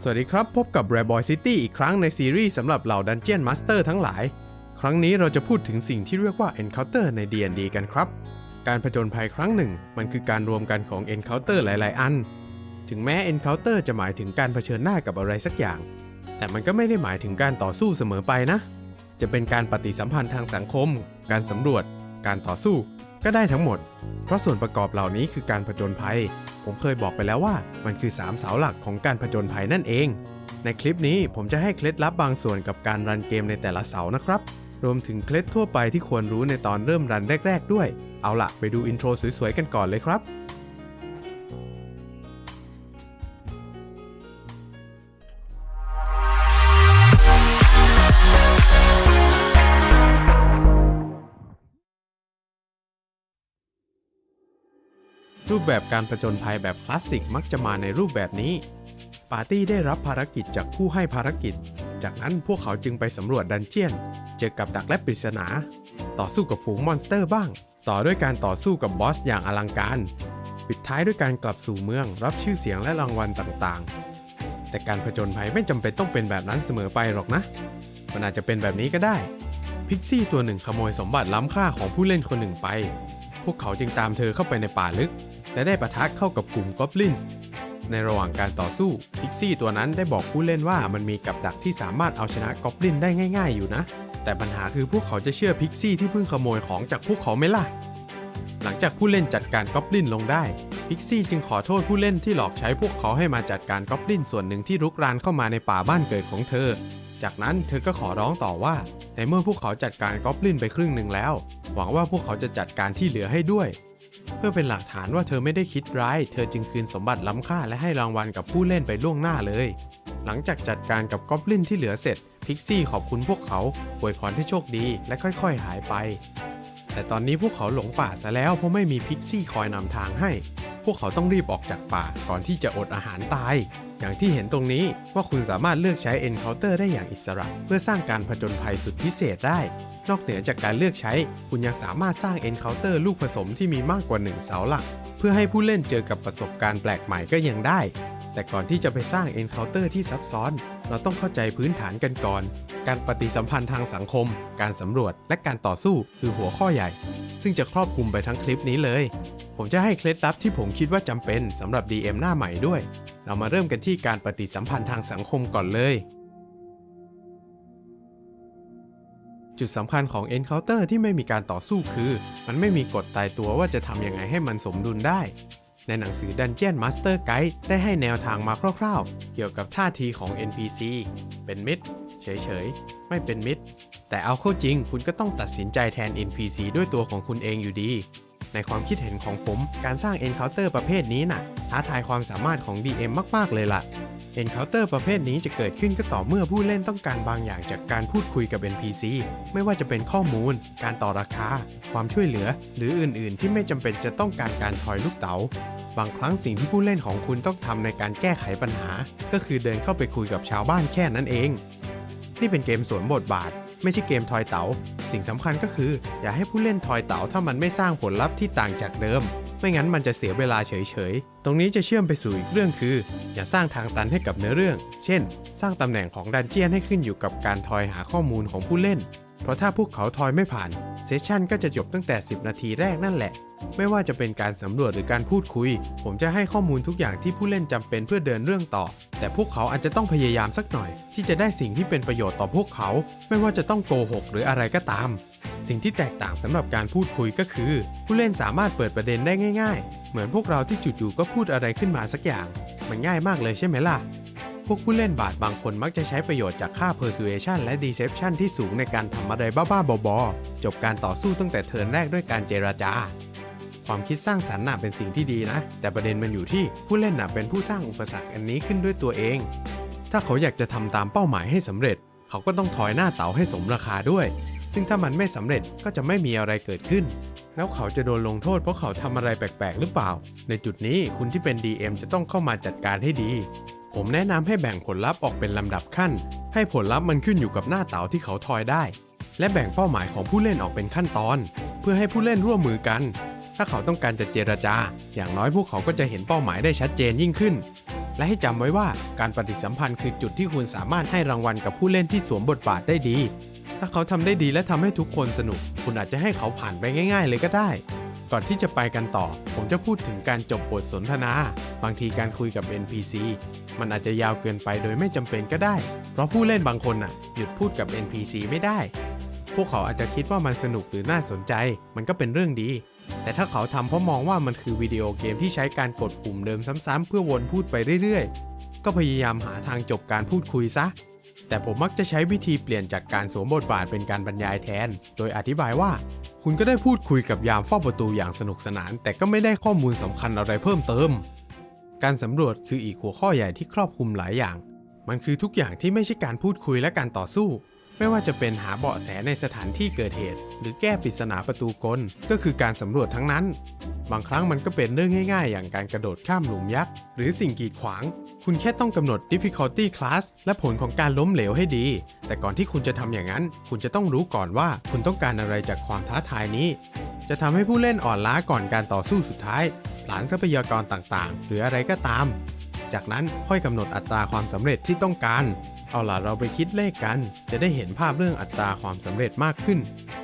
สวัสดีครับ พบกับ r a b o y City อีกครั้งในซีรีส์สำหรับเหล่า Dungeon Master ทั้งหลาย ครั้งนี้เราจะพูดถึงสิ่งที่เรียกว่า Encounter ใน D&D กันครับ การผจญภัยครั้งหนึ่ง มันคือการรวมกันของ Encounter หลาย ๆ อัน ถึงแม้ Encounter จะหมายถึงการเผชิญหน้ากับอะไรสักอย่าง แต่มันก็ไม่ได้หมายถึงการต่อสู้เสมอไปนะ จะเป็นการปฏิสัมพันธ์ทางสังคม การสำรวจ การต่อสู้ ก็ได้ทั้งหมด เพราะส่วนประกอบเหล่านี้คือการผจญภัย ผมเคยบอกไปแล้วว่ามันคือ 3 เสาหลักของการผจญภัยนั่นเอง ในคลิปนี้ผมจะให้เคล็ดลับบางส่วนกับการรันเกมในแต่ละเสานะครับ รวมถึงเคล็ดทั่วไปที่ควรรู้ในตอนเริ่มรันแรก ๆ ด้วย เอาล่ะไปดูอินโทรสวยๆกันก่อนเลยครับ รูปแบบการผจญภัยแบบคลาสสิกมักจะมาในรูปแบบนี้ ปาร์ตี้ได้รับภารกิจจากผู้ให้ภารกิจ จากนั้นพวกเขาจึงไปสำรวจดันเจียน เจอกับดักและปริศนา ต่อสู้กับฝูงมอนสเตอร์บ้าง ต่อด้วยการต่อสู้กับบอสอย่างอลังการ ปิดท้ายด้วยการกลับสู่เมืองรับชื่อเสียงและรางวัลต่างๆ แต่การผจญภัยไม่จำเป็นต้องเป็นแบบนั้นเสมอไปหรอกนะ มันอาจจะเป็นแบบนี้ก็ได้ พิกซี่ตัวหนึ่งขโมยสมบัติล้ำค่าของผู้เล่นคนหนึ่งไป พวกเขาจึงตามเธอเข้าไปในป่าลึก และได้ปะทะเข้ากับกลุ่มกอบลินส์ในระหว่างการต่อสู้พิกซี่ตัวนั้นได้บอกผู้เล่นว่ามันมีกับดักที่สามารถเอาชนะกอบลินได้ง่าย ๆ อยู่นะ แต่ปัญหาคือพวกเขาจะเชื่อพิกซี่ที่เพิ่งขโมยของจากพวกเขาไหมล่ะ หลังจากผู้เล่นจัดการกอบลินลงได้พิกซี่จึงขอโทษผู้เล่นที่หลอกใช้พวกเขาให้มาจัดการกอบลินส่วนหนึ่งที่รุกรานเข้ามาในป่าบ้านเกิดของเธอ จากนั้นเธอก็ขอร้องต่อว่า ในเมื่อพวกเขาจัดการกอบลินไปครึ่งหนึ่งแล้ว หวังว่าพวกเขาจะจัดการที่เหลือให้ด้วย เพื่อเป็นหลักฐานว่าเธอไม่ได้คิดร้าย เธอจึงคืนสมบัติล้ำค่าและให้รางวัลกับผู้เล่นไปล่วงหน้าเลย หลังจากจัดการกับกอบลินที่เหลือเสร็จ พิกซี่ขอบคุณพวกเขาอวยพรให้โชคดีและค่อยๆ หายไป แต่ตอนนี้พวกเขาหลงป่าซะแล้วเพราะไม่มีพิกซี่คอยนำทางให้ พวกเขาต้องรีบออกจากป่าก่อนที่จะอดอาหารตาย อย่างที่เห็นตรงนี้ว่าคุณสามารถเลือกใช้ Encounter ได้อย่างอิสระ เพื่อสร้างการผจญภัยสุดพิเศษได้ นอกเหนือจากการเลือกใช้ คุณยังสามารถสร้าง Encounter ลูกผสมที่มีมากกว่า 1 เสาหลัก เพื่อให้ผู้เล่นเจอกับประสบการณ์แปลกใหม่ก็ยังได้ แต่ก่อนที่จะไปสร้าง Encounter ที่ซับซ้อน เราต้องเข้าใจพื้นฐานกันก่อน การปฏิสัมพันธ์ทางสังคม การสำรวจ และการต่อสู้คือหัวข้อใหญ่ ซึ่งจะครอบคลุมไปทั้งคลิปนี้เลย ผมจะให้เคล็ดลับที่ผมคิดว่าจำเป็นสำหรับ DM หน้าใหม่ด้วย เรามาเริ่มกันที่การปฏิสัมพันธ์ทางสังคมก่อนเลย จุดสำคัญของ Encounter ที่ไม่มีการต่อสู้คือ มันไม่มีกฎตายตัวว่าจะทำยังไงให้มันสมดุลได้ ในหนังสือ Dungeon Master Guide ได้ให้แนวทางมาคร่าวๆ เกี่ยวกับท่าทีของ NPC เป็นมิตร เฉยๆ ไม่เป็นมิตร แต่เอาเข้าจริงคุณก็ต้องตัดสินใจแทน NPC ด้วยตัวของคุณเองอยู่ดี ในความคิดเห็นของผม การสร้าง Encounter ประเภทนี้น่ะท้าทายความสามารถของ DM มาก ๆ เลยล่ะ Encounter ประเภทนี้จะเกิดขึ้นก็ต่อเมื่อผู้เล่นต้องการบางอย่างจากการพูดคุยกับ NPC ไม่ว่าจะเป็นข้อมูล การต่อราคา ความช่วยเหลือ หรืออื่น ๆ ที่ไม่จำเป็นจะต้องการการทอยลูกเต๋าบางครั้งสิ่งที่ผู้เล่นของคุณต้องทำในการแก้ไขปัญหา ก็คือเดินเข้าไปคุยกับชาวบ้านแค่นั้นเอง นี่เป็นเกมสวมบทบาท ไม่ใช่เกมทอยเต๋า สิ่งสำคัญก็คือ อย่าให้ผู้เล่นทอยเต๋าถ้ามันไม่สร้างผลลัพธ์ที่ต่างจากเดิม ไม่งั้นมันจะเสียเวลาเฉยๆ ตรงนี้จะเชื่อมไปสู่อีกเรื่องคือ อย่าสร้างทางตันให้กับเนื้อเรื่อง เช่น สร้างตำแหน่งของดันเจียนให้ขึ้นอยู่กับการทอยหาข้อมูลของผู้เล่น เพราะถ้าพวกเขาทอยไม่ผ่าน เซสชันก็จะจบตั้งแต่ 10 นาทีแรกนั่นแหละ ไม่ว่าจะเป็นการสำรวจหรือการพูดคุย ผมจะให้ข้อมูลทุกอย่างที่ผู้เล่นจำเป็นเพื่อเดินเรื่องต่อ แต่พวกเขาอาจจะต้องพยายามสักหน่อย ที่จะได้สิ่งที่เป็นประโยชน์ต่อพวกเขา ไม่ว่าจะต้องโกหกหรืออะไรก็ตาม สิ่งที่แตกต่างสำหรับการพูดคุยก็คือ ผู้เล่นสามารถเปิดประเด็นได้ง่าย ๆ เหมือนพวกเราที่จู่ๆก็พูดอะไรขึ้นมาสักอย่าง มันง่ายมากเลยใช่ไหมล่ะ พวกผู้เล่นบาทบางคนมักจะใช้ประโยชน์จากค่า persuasion และ deception ที่สูงในการทำอะไรบ้าๆบอๆจบการต่อสู้ตั้งแต่เทิร์นแรกด้วยการเจราจา ความคิดสร้างสรรค์น่ะเป็นสิ่งที่ดีนะ แต่ประเด็นมันอยู่ที่ผู้เล่นน่ะเป็นผู้สร้างอุปสรรคอันนี้ขึ้นด้วยตัวเอง ถ้าเขาอยากจะทำตามเป้าหมายให้สำเร็จ เขาก็ต้องถอยหน้าเต๋าให้สมราคาด้วย ซึ่งถ้ามันไม่สำเร็จก็จะไม่มีอะไรเกิดขึ้นแล้วเขาจะโดนลงโทษเพราะเขาทำอะไรแปลกๆ หรือเปล่า ในจุดนี้คุณที่เป็น DM จะต้องเข้ามาจัดการให้ดี ผมแนะนำให้แบ่งผลลัพธ์ออกเป็นลำดับขั้น ให้ผลลัพธ์มันขึ้นอยู่กับหน้าเต๋าที่เขาทอยได้ และแบ่งเป้าหมายของผู้เล่นออกเป็นขั้นตอน เพื่อให้ผู้เล่นร่วมมือกัน ถ้าเขาต้องการจะเจรจา อย่างน้อยพวกเขาก็จะเห็นเป้าหมายได้ชัดเจนยิ่งขึ้น และให้จำไว้ว่าการปฏิสัมพันธ์คือจุดที่คุณสามารถให้รางวัลกับผู้เล่นที่สวมบทบาทได้ดี ถ้าเขาทำได้ดีและทำให้ทุกคนสนุก คุณอาจจะให้เขาผ่านไปง่าย ๆ เลยก็ได้ ก่อนที่จะไปกันต่อ ผมจะพูดถึงการจบบทสนทนา บางทีการคุยกับ NPC มันอาจจะยาวเกินไปโดยไม่จำเป็นก็ได้ เพราะผู้เล่นบางคนน่ะหยุดพูดกับ NPC ไม่ได้ พวกเขาอาจจะคิดว่ามันสนุกหรือน่าสนใจ มันก็เป็นเรื่องดี แต่ถ้าเขาทำเพราะมองว่ามันคือวิดีโอเกมที่ใช้การกดปุ่มเดิมซ้ำๆเพื่อวนพูดไปเรื่อยๆ ก็พยายามหาทางจบการพูดคุยซะ แต่ผมมักจะใช้วิธีเปลี่ยนจากการสวมบทบาทเป็นการบรรยายแทน โดยอธิบายว่า คุณก็ได้พูดคุยกับยามเฝ้าประตูอย่างสนุกสนาน แต่ก็ไม่ได้ข้อมูลสำคัญอะไรเพิ่มเติม การสำรวจคืออีกหัวข้อใหญ่ที่ครอบคลุมหลายอย่าง มันคือทุกอย่างที่ไม่ใช่การพูดคุยและการต่อสู้ ไม่ว่าจะเป็นหาเบาะแสในสถานที่เกิดเหตุ หรือแก้ปริศนาประตูกล ก็คือการสำรวจทั้งนั้น บางครั้งมันก็เป็นเรื่องง่ายๆ อย่างการกระโดดข้ามหลุมยักษ์ หรือสิ่งกีดขวาง คุณแค่ต้องกำหนด difficulty class และผลของการล้มเหลวให้ดี แต่ก่อนที่คุณจะทำอย่างนั้น คุณจะต้องรู้ก่อนว่าคุณต้องการอะไรจากความท้าทายนี้ จะทำให้ผู้เล่นอ่อนล้าก่อนการต่อสู้สุดท้าย หลานทรัพยากรต่างๆ หรืออะไรก็ตาม จากนั้นค่อยกำหนดอัตราความสำเร็จที่ต้องการ เอาล่ะเราไปคิดเลขกัน จะได้เห็นภาพเรื่องอัตราความสำเร็จมากขึ้น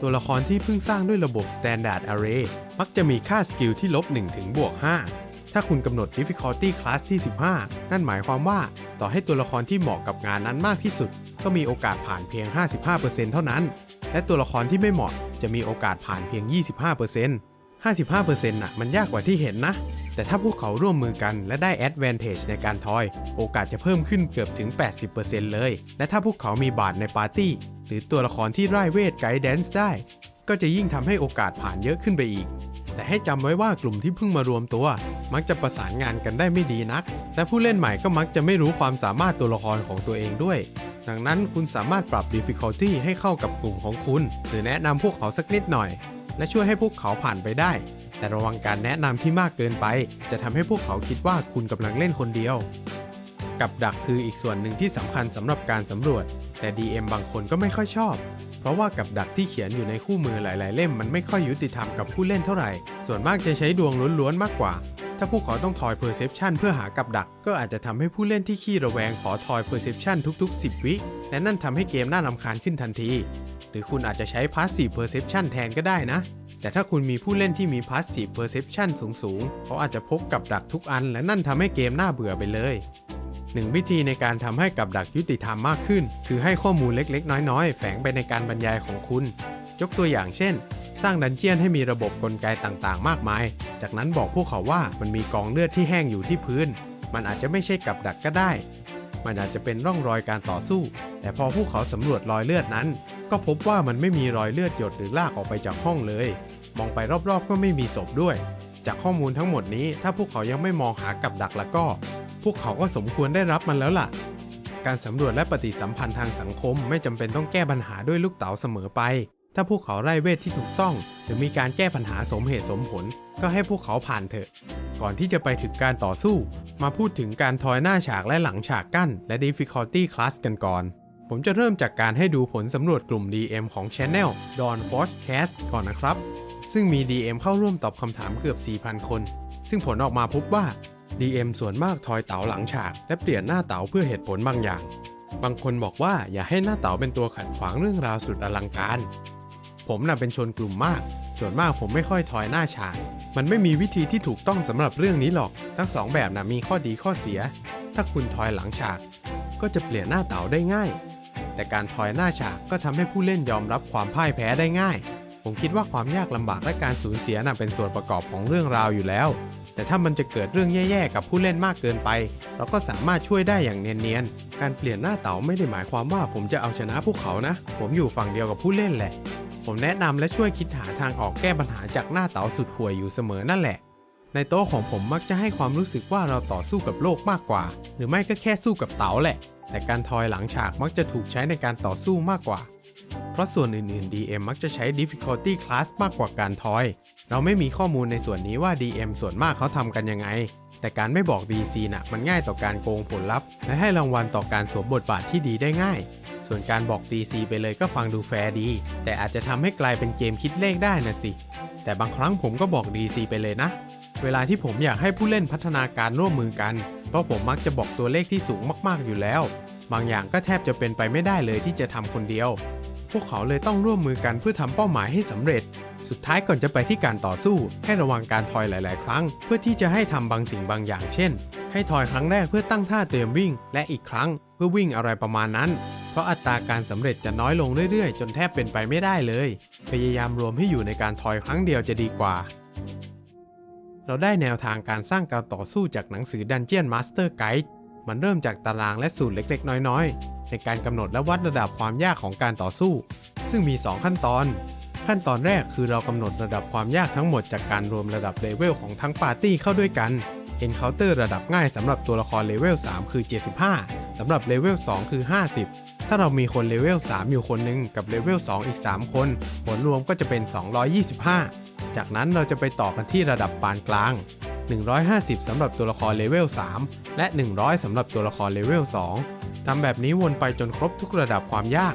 ตัวละครที่เพิ่งสร้างด้วยระบบ Standard Array มักจะมีค่าสกิลที่ลบ 1 ถึงบวก 5 ถ้าคุณกำหนด Difficulty Class ที่ 15 นั่นหมายความว่าต่อให้ตัวละครที่เหมาะกับงานนั้นมากที่สุด ก็มีโอกาสผ่านเพียง 55%เท่านั้น และตัวละครที่ไม่เหมาะจะมีโอกาสผ่านเพียง 25% 55%น่ะมันยากกว่าที่เห็นนะ แต่ถ้าพวกเขาร่วมมือกันและได้ advantage ในการทอย โอกาสจะเพิ่มขึ้นเกือบถึง 80%เลย และถ้าพวกเขามีบาทในปาร์ตี้ หรือตัวละครที่ไร่ายเวทไกด์แดนซ์ได้ ก็จะยิ่งทำให้โอกาสผ่านเยอะขึ้นไปอีก แต่ให้จำไว้ว่ากลุ่มที่เพิ่งมารวมตัว มักจะประสานงานกันได้ไม่ดีนัก และผู้เล่นใหม่ก็มักจะไม่รู้ความสามารถตัวละครของตัวเองด้วยดังนั้นคุณสามารถปรับ difficulty ให้เข้ากับกลุ่มของคุณ หรือแนะนำพวกเขาสักนิดหน่อย และช่วยให้พวกเขาผ่านไปได้ แต่ระวังการแนะนำที่มากเกินไป จะทำให้พวกเขาคิดว่าคุณกำลังเล่นคนเดียว กับดักคืออีกส่วนหนึ่งที่สำคัญสำหรับการสำรวจ แต่ DM บางคนก็ไม่ค่อยชอบ เพราะว่ากับดักที่เขียนอยู่ในคู่มือหลาย ๆ เล่มมันไม่ค่อยยุติธรรมกับผู้เล่นเท่าไหร่ ส่วนมากจะใช้ดวงล้วนๆมากกว่า ถ้าพวกเขาต้องทอย Perception เพื่อหากับดัก ก็อาจจะทำให้ผู้เล่นที่ขี้ระแวงขอทอย Perception ทุก ๆ 10 วิและนั่นทำให้เกมน่ารำคาญขึ้นทันที รือคุณอาจจะใช้ Passive Perception แทนก็ได้นะ แต่ถ้าคุณมีผู้เล่นที่มี Passive Perception สูงๆ เขาอาจจะพกกับดักทุกอัน และนั่นทำให้เกมน่าเบื่อไปเลยหนึ่งวิธีในการทำให้กับดักยุติธรรมมากขึ้น คือให้ข้อมูลเล็กๆ น้อยๆ แฝงไปในการบรรยายของคุณ ยกตัวอย่างเช่น สร้างดันเจียนให้มีระบบกลไกต่างๆ มากมาย จากนั้นบอกพวกเขาว่ามันมีกองเลือดที่แห้งอยู่ที่พื้น มันอาจจะไม่ใช่กับดักก็ได้ มันอาจจะเป็นร่องรอยการต่อสู้ แต่พอพวกเขาสำรวจรอยเลือดนั้น ก็พบว่ามันไม่มีรอยเลือดหยดหรือลากออกไปจากห้องเลย มองไปรอบๆ ก็ไม่มีศพด้วย จากข้อมูลทั้งหมดนี้ ถ้าพวกเขายังไม่มองหากับดักแล้วก็ พวกเขาก็สมควรได้รับมันแล้วล่ะ การสำรวจและปฏิสัมพันธ์ทางสังคมไม่จำเป็นต้องแก้ปัญหาด้วยลูกเต๋าเสมอไป ถ้าพวกเขาไร้เวทที่ถูกต้อง หรือมีการแก้ปัญหาสมเหตุสมผล ก็ให้พวกเขาผ่านเถอะ ก่อนที่จะไปถึงการต่อสู้ มาพูดถึงการทอยหน้าฉากและหลังฉากกั้น และ difficulty class กันก่อน ผมจะเริ่มจากการให้ดูผลสำรวจกลุ่ม DM ของ Channel Dawn Forecast ก่อนนะครับ ซึ่งมี DM เข้าร่วมตอบคำถามเกือบ 4,000 คน ซึ่งผลออกมาพบว่า DM ส่วนมากทอยเต๋าหลังฉาก และเปลี่ยนหน้าเต๋าเพื่อเหตุผลบางอย่างบางคนบอกว่าอย่าให้หน้าเต๋าเป็นตัวขัดขวางเรื่องราวสุดอลังการ ผมน่ะเป็นชนกลุ่มมาก ส่วนมากผมไม่ค่อยทอยหน้าฉาก มันไม่มีวิธีที่ถูกต้องสำหรับเรื่องนี้หรอก ทั้งสองแบบน่ะมีข้อดีข้อเสีย ถ้าคุณทอยหลังฉาก ก็จะเปลี่ยนหน้าเต๋าได้ง่าย แต่การทอยหน้าฉากก็ทำให้ผู้เล่นยอมรับความพ่ายแพ้ได้ง่าย ผมคิดว่าความยากลำบากและการสูญเสียน่ะเป็นส่วนประกอบของเรื่องราวอยู่แล้ว แต่ถ้ามันจะเกิดเรื่องแย่ๆกับผู้เล่นมากเกินไป เราก็สามารถช่วยได้อย่างเนียนๆ การเปลี่ยนหน้าเต๋าไม่ได้หมายความว่าผมจะเอาชนะพวกเขานะ ผมอยู่ฝั่งเดียวกับผู้เล่นแหละ ผมแนะนำและช่วยคิดหาทางออกแก้ปัญหาจากหน้าเต๋าสุดห่วยอยู่เสมอนั่นแหละ ในโต๊ะของผมมักจะให้ความรู้สึกว่าเราต่อสู้กับโลกมากกว่า หรือไม่ก็แค่สู้กับเต๋าแหละ แต่การทอยหลังฉากมักจะถูกใช้ในการต่อสู้มากกว่า เพราะส่วนอื่นๆ DM มักจะใช้ difficulty class มากกว่าการทอย เราไม่มีข้อมูลในส่วนนี้ว่า DM ส่วนมากเขาทำกันยังไง แต่การไม่บอก DC น่ะมันง่ายต่อการโกงผลลัพธ์และให้รางวัลต่อการสวมบทบาทที่ดีได้ง่าย ส่วนการบอก DC ไปเลยก็ฟังดูแฟร์ดี แต่อาจจะทำให้กลายเป็นเกมคิดเลขได้นะสิ แต่บางครั้งผมก็บอก DC ไปเลยนะ เวลาที่ผมอยากให้ผู้เล่นพัฒนาการร่วมมือกัน เพราะผมมักจะบอกตัวเลขที่สูงมากๆอยู่แล้ว บางอย่างก็แทบจะเป็นไปไม่ได้เลยที่จะทำคนเดียว พวกเขาเลยต้องร่วมมือกันเพื่อทำเป้าหมายให้สำเร็จ สุดท้ายก่อนจะไปที่การต่อสู้ ให้ระวังการทอยหลาย ๆ ครั้ง เพื่อที่จะให้ทำบางสิ่งบางอย่าง เช่น ให้ทอยครั้งแรกเพื่อตั้งท่าเตรียมวิ่ง และอีกครั้ง พื่อวิ่งอะไรประมาณนั้น เพราะอัตราการสำเร็จจะน้อยลงเรื่อยๆ จนแทบเป็นไปไม่ได้เลย พยายามรวมให้อยู่ในการทอยครั้งเดียวจะดีกว่า เราได้แนวทางการสร้างการต่อสู้จากหนังสือ Dungeon Master Guide มันเริ่มจากตารางและสูตรเล็กๆ น้อยๆ ในการกำหนดและวัดระดับความยากของการต่อสู้ ซึ่งมี 2 ขั้นตอน ขั้นตอนแรกคือเรากำหนดระดับความยากทั้งหมดจากการรวมระดับเลเวลของทั้งปาร์ตี้เข้าด้วยกัน Encounter ระดับง่ายสำหรับตัวละครเลเวล3คือ 75 สำหรับเลเวล2คือ 50 ถ้าเรามีคนเลเวล3อยู่คนหนึ่งกับเลเวล2อีก 3 คนผลรวมก็จะเป็น 225 จากนั้นเราจะไปต่อกันที่ระดับปานกลาง 150 สำหรับตัวละครเลเวล3และ 100 สำหรับตัวละครเลเวล2ทำแบบนี้วนไปจนครบทุกระดับความยาก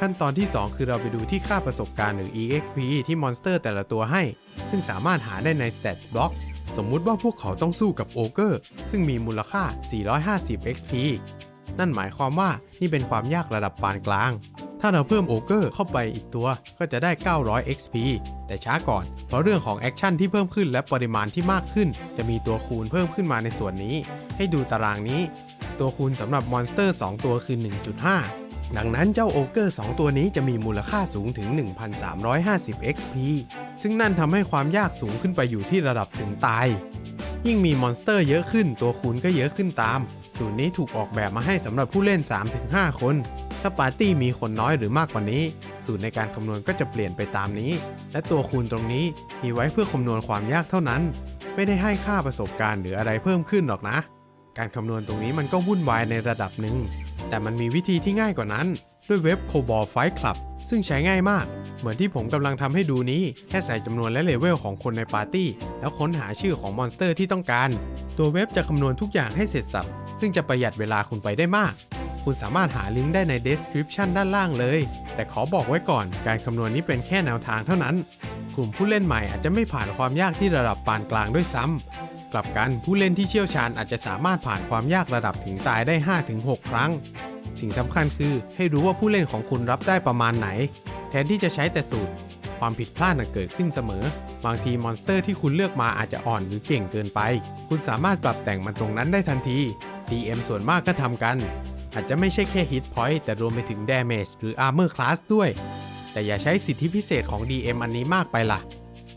ขั้นตอนที่ 2 คือเราไปดูที่ค่าประสบการณ์หรือ EXP ที่มอนสเตอร์แต่ละตัวให้ ซึ่งสามารถหาได้ใน Stats Block สมมุติว่าพวกเขาต้องสู้กับโอเกอร์ ซึ่งมีมูลค่า 450 XP นั่นหมายความว่านี่เป็นความยากระดับปานกลาง ถ้าเราเพิ่มโอเกอร์เข้าไปอีกตัวก็จะได้ 900 XP แต่ช้าก่อน เพราะเรื่องของแอคชั่นที่เพิ่มขึ้นและปริมาณที่มากขึ้น จะมีตัวคูณเพิ่มขึ้นมาในส่วนนี้ ให้ดูตารางนี้ ตัวคูณสำหรับมอนสเตอร์ 2 ตัวคือ 1.5 ดังนั้นเจ้าโอเกอร์ 2 ตัวนี้จะมีมูลค่าสูงถึง 1,350 XP ซึ่งนั่นทำให้ความยากสูงขึ้นไปอยู่ที่ระดับถึงตาย ยิ่งมีมอนสเตอร์เยอะขึ้นตัวคูณก็เยอะขึ้นตาม สูตรนี้ถูกออกแบบมาให้สำหรับผู้เล่น 3-5 คน ถ้าปาร์ตี้มีคนน้อยหรือมากกว่านี้ สูตรในการคำนวณก็จะเปลี่ยนไปตามนี้ และตัวคูณตรงนี้มีไว้เพื่อคำนวณความยากเท่านั้น ไม่ได้ให้ค่าประสบการณ์หรืออะไรเพิ่มขึ้นหรอกนะ การคำนวณตรงนี้มันก็วุ่นวายในระดับหนึ่ง แต่มันมีวิธีที่ง่ายกว่านั้น ด้วยเว็บ Cobalt Fight Club ซึ่งใช้ง่ายมาก เหมือนที่ผมกำลังทำให้ดูนี้ แค่ใส่จำนวนและเลเวลของคนในปาร์ตี้ แล้วค้นหาชื่อของมอนสเตอร์ที่ต้องการ ตัวเว็บจะคำนวณทุกอย่างให้เสร็จสับ ซึ่งจะประหยัดเวลาคุณไปได้มาก คุณสามารถหาลิงก์ได้ใน description ด้านล่างเลย แต่ขอบอกไว้ก่อน การคำนวณนี้เป็นแค่แนวทางเท่านั้น กลุ่มผู้เล่นใหม่อาจจะไม่ผ่านความยากที่ระดับปานกลางด้วยซ้ำ กลับกันผู้เล่นที่เชี่ยวชาญอาจจะสามารถผ่านความยากระดับถึงตายได้ 5-6 ครั้ง สิ่งสำคัญคือให้รู้ว่าผู้เล่นของคุณรับได้ประมาณไหน แทนที่จะใช้แต่สูตร ความผิดพลาดน่ะเกิดขึ้นเสมอ บางทีมอนสเตอร์ที่คุณเลือกมาอาจจะอ่อนหรือเก่งเกินไป คุณสามารถปรับแต่งมันตรงนั้นได้ทันที DM ส่วนมากก็ทำกัน อาจจะไม่ใช่แค่ Hit Point แต่รวมไปถึง Damage หรือ Armor Class ด้วย แต่อย่าใช้สิทธิพิเศษของ DM อันนี้มากไปล่ะ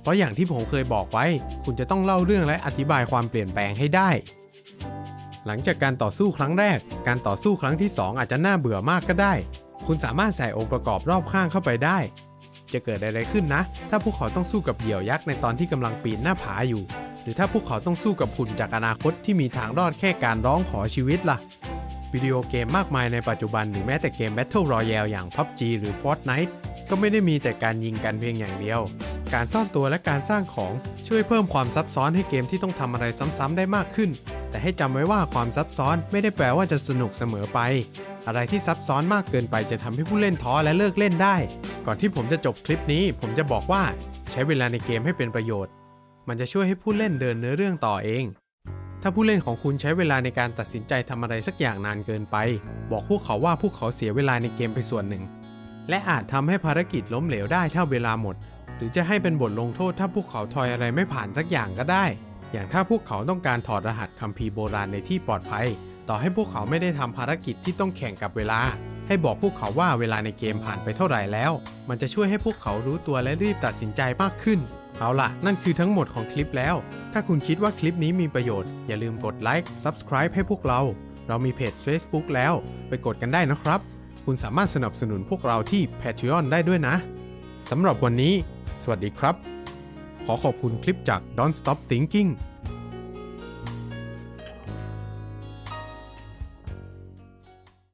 เพราะอย่างที่ผมเคยบอกไว้ คุณจะต้องเล่าเรื่องและอธิบายความเปลี่ยนแปลงให้ได้ หลังจากการต่อสู้ครั้งแรก การต่อสู้ครั้งที่ 2 อาจจะน่าเบื่อมากก็ได้ คุณสามารถใส่องค์ประกอบรอบข้างเข้าไปได้ จะเกิดอะไรขึ้นนะ ถ้าพวกเขาต้องสู้กับเหยี่ยวยักษ์ในตอนที่กำลังปีนหน้าผาอยู่ หรือถ้าพวกเขาต้องสู้กับหุ่นจากอนาคตที่มีทางรอดแค่การร้องขอชีวิตล่ะวิดีโอเกมมากมายในปัจจุบันหรือแม้แต่เกม Battle Royale อย่าง PUBG หรือ Fortnite ก็ไม่ได้มีแต่การยิงกันเพียงอย่างเดียว การซ่อนตัวและการสร้างของช่วยเพิ่มความซับซ้อนให้เกมที่ต้องทำอะไรซ้ำๆได้มากขึ้น แต่ให้จำไว้ว่าความซับซ้อนไม่ได้แปลว่าจะสนุกเสมอไป อะไรที่ซับซ้อนมากเกินไปจะทำให้ผู้เล่นท้อและเลิกเล่นได้ ก่อนที่ผมจะจบคลิปนี้ ผมจะบอกว่าใช้เวลาในเกมให้เป็นประโยชน์ มันจะช่วยให้ผู้เล่นเดินเนื้อเรื่องต่อเองถ้าผู้เล่นของคุณใช้เวลาในการตัดสินใจทำอะไรสักอย่างนานเกินไป บอกพวกเขาว่าพวกเขาเสียเวลาในเกมไปส่วนหนึ่ง และอาจทำให้ภารกิจล้มเหลวได้ถ้าเวลาหมด รือจะให้เป็นบทลงโทษถ้าพวกเขาทอยอะไรไม่ผ่านสักอย่างก็ได้ อย่างถ้าพวกเขาต้องการถอดรหัสคัมภีร์โบราณในที่ปลอดภัย ต่อให้พวกเขาไม่ได้ทำภารกิจที่ต้องแข่งกับเวลา ให้บอกพวกเขาว่าเวลาในเกมผ่านไปเท่าไหร่แล้ว มันจะช่วยให้พวกเขารู้ตัวและรีบตัดสินใจมากขึ้น เอาล่ะ นั่นคือทั้งหมดของคลิปแล้ว ถ้าคุณคิดว่าคลิปนี้มีประโยชน์ อย่าลืมกดไลค์ Subscribe ให้พวกเรา เรามีเพจ Facebook แล้ว ไปกดกันได้นะครับ คุณสามารถสนับสนุนพวกเราที่ Patreon ได้ด้วยนะสำหรับวันนี้ สวัสดีครับ ขอขอบคุณคลิปจาก Don't Stop Thinking